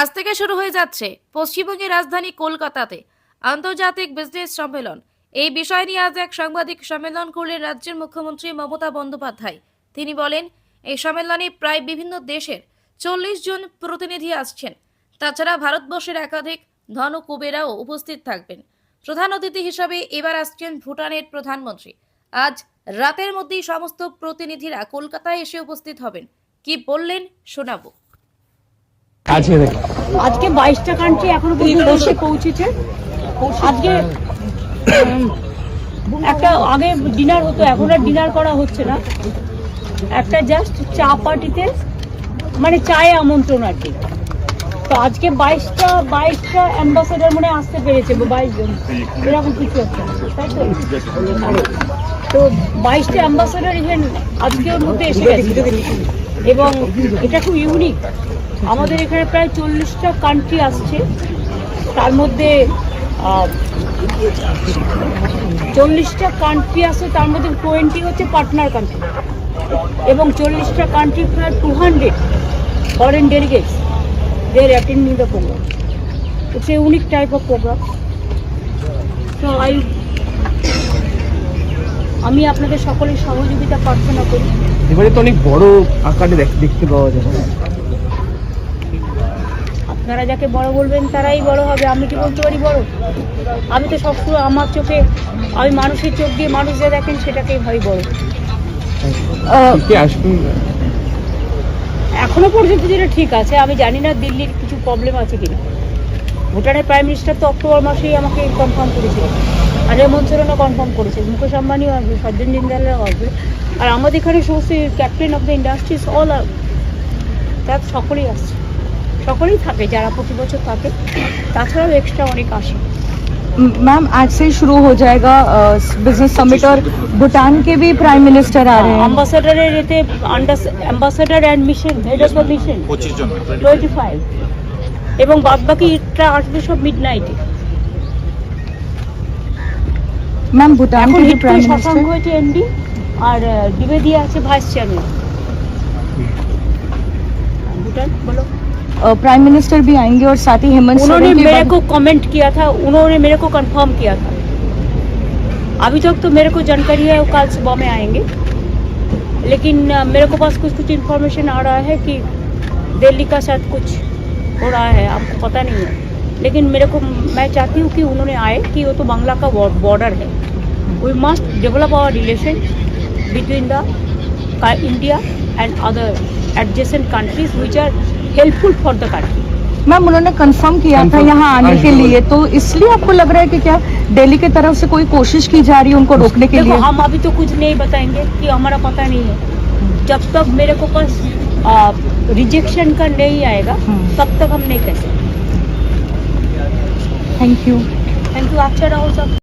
আজ থেকে শুরু হয়ে যাচ্ছে পশ্চিমবঙ্গের রাজধানী কলকাতাতে আন্তর্জাতিক বিজনেস সম্মেলন। এই বিষয় নিয়ে আজ এক সাংবাদিক সম্মেলন করলেন রাজ্যের মুখ্যমন্ত্রী মমতা বন্দ্যোপাধ্যায়। তিনি বলেন, এই সম্মেলনে প্রায় বিভিন্ন দেশের চল্লিশ জন প্রতিনিধি আসছেন। তাছাড়া ভারতবর্ষের একাধিক ধন কুবেরাও উপস্থিত থাকবেন। প্রধান অতিথি হিসাবে এবার আসছেন ভুটানের প্রধানমন্ত্রী। আজ রাতের মধ্যেই সমস্ত প্রতিনিধিরা কলকাতায় এসে উপস্থিত হবেন। কি বললেন শোনাবো। আজকে দেখি আজকে বাইশটা কান্ট্রি এখনও পর্যন্ত এসে পৌঁছেছে। আজকে একটা আগে ডিনার হতো, এখন আর ডিনার করা হচ্ছে না। একটা জাস্ট চা পার্টিতে মানে চায়ে আমন্ত্রণ আর কি। তো আজকে বাইশটা বাইশটা অ্যাম্বাসেডার মনে আসতে পেরেছে বাইশ জন। এরকম কিছু একটা তো? তো বাইশটা অ্যাম্বাসেডার ইভেন আজকের মধ্যে এসে গেছে। এবং এটা খুব ইউনিক আমাদের এখানে প্রায় চল্লিশটা কান্ট্রি আসছে। তার মধ্যে চল্লিশটা কান্ট্রি আছে তার মধ্যে টোয়েন্টি হচ্ছে পার্টনার কান্ট্রি এবং চল্লিশটা কান্ট্রি প্রায় two hundred foreign delegates they are attending the programme it's a unique type of programme তো আই আমি আপনাদের সকলের সহযোগিতা প্রার্থনা করি। এবারে তো অনেক বড় আকারে দেখ- দেখতে পাওয়া যায় আপনারা যাকে বড় বলবেন তারাই বড় হবে। আমি কি বলতে পারি? বড়। আমি তো সবসময় আমার চোখে আমি মানুষের চোখ দিয়ে মানুষ যা দেখেন সেটাকেই হয় বড়। কে এখনও পর্যন্ত যেটা ঠিক আছে আমি জানি না দিল্লির কিছু প্রবলেম আছে কিনা। ভুটানের প্রাইম মিনিস্টার তো অক্টোবর মাসেই আমাকে কনফার্ম করেছিল। আর হেমন্ত সোরেনও কনফার্ম করেছে। মুকেশ আম্বানিও আসবে সজ্জন জিন্দালও আসবে। আর আমাদের এখানে সমস্ত captain of the industries all আর তার সকলেই আসছে। সকলেই থাকে যারা প্রতি বছর থাকে তাছাড়াও এক্সট্রা অনেক আসে मैम आज से ही शुरू हो जाएगा बिजनेस समिट और भूटान के भी प्राइम मिनिस्टर आ रहे हैं অ্যাম্বাসাডারের এতে ambassador and mission head of the mission পঁচিশ জন টোয়েন্টি ফাইভ এবং বাদ বাকিটা আসবে সব মিড নাইটে मैम भूटान এখন के भी হিট प्राइम শশাঙ্ক मिनिस्टर হয়েছে এমডি আর দ্বিবেদী আছে ভাইস চেয়ারম্যান भूटान बोलो प्राइम मिनिस्टर भी आएँगे और साथ ही हेमंत उन्होंने मेरे को कमेंट किया था उन्होंने मेरे को कंफर्म किया था। अभी तक तो मेरे को जानकारी है वो कल सुबह में आएँगे। लेकिन मेरे को पास कुछ कुछ इन्फॉर्मेशन आ रहा है कि दिल्ली का शायद कुछ हो रहा है आपको पता नहीं है। लेकिन मेरे को मैं चाहती हूँ कि उन्होंने आए कि वो तो बांग्ला का बॉर्डर है। We must develop our relation between the India and other adjacent countries which are helpful for the country ma'am उन्होंने कंफर्म किया था यहाँ आने के लिए तो इसलिए आपको लग रहा है कि क्या दिल्ली की तरफ़ से कोई कोशिश की जा रही है उनको रोकने के लिए? हम अभी तो कुछ नहीं बताएँगे कि हमारा पता नहीं है। जब तक मेरे को पास रिजेक्शन का नहीं आएगा हम्म। तब तक हम नहीं कह सकते। थैंक यू थैंक यू अच्छा रहो सब।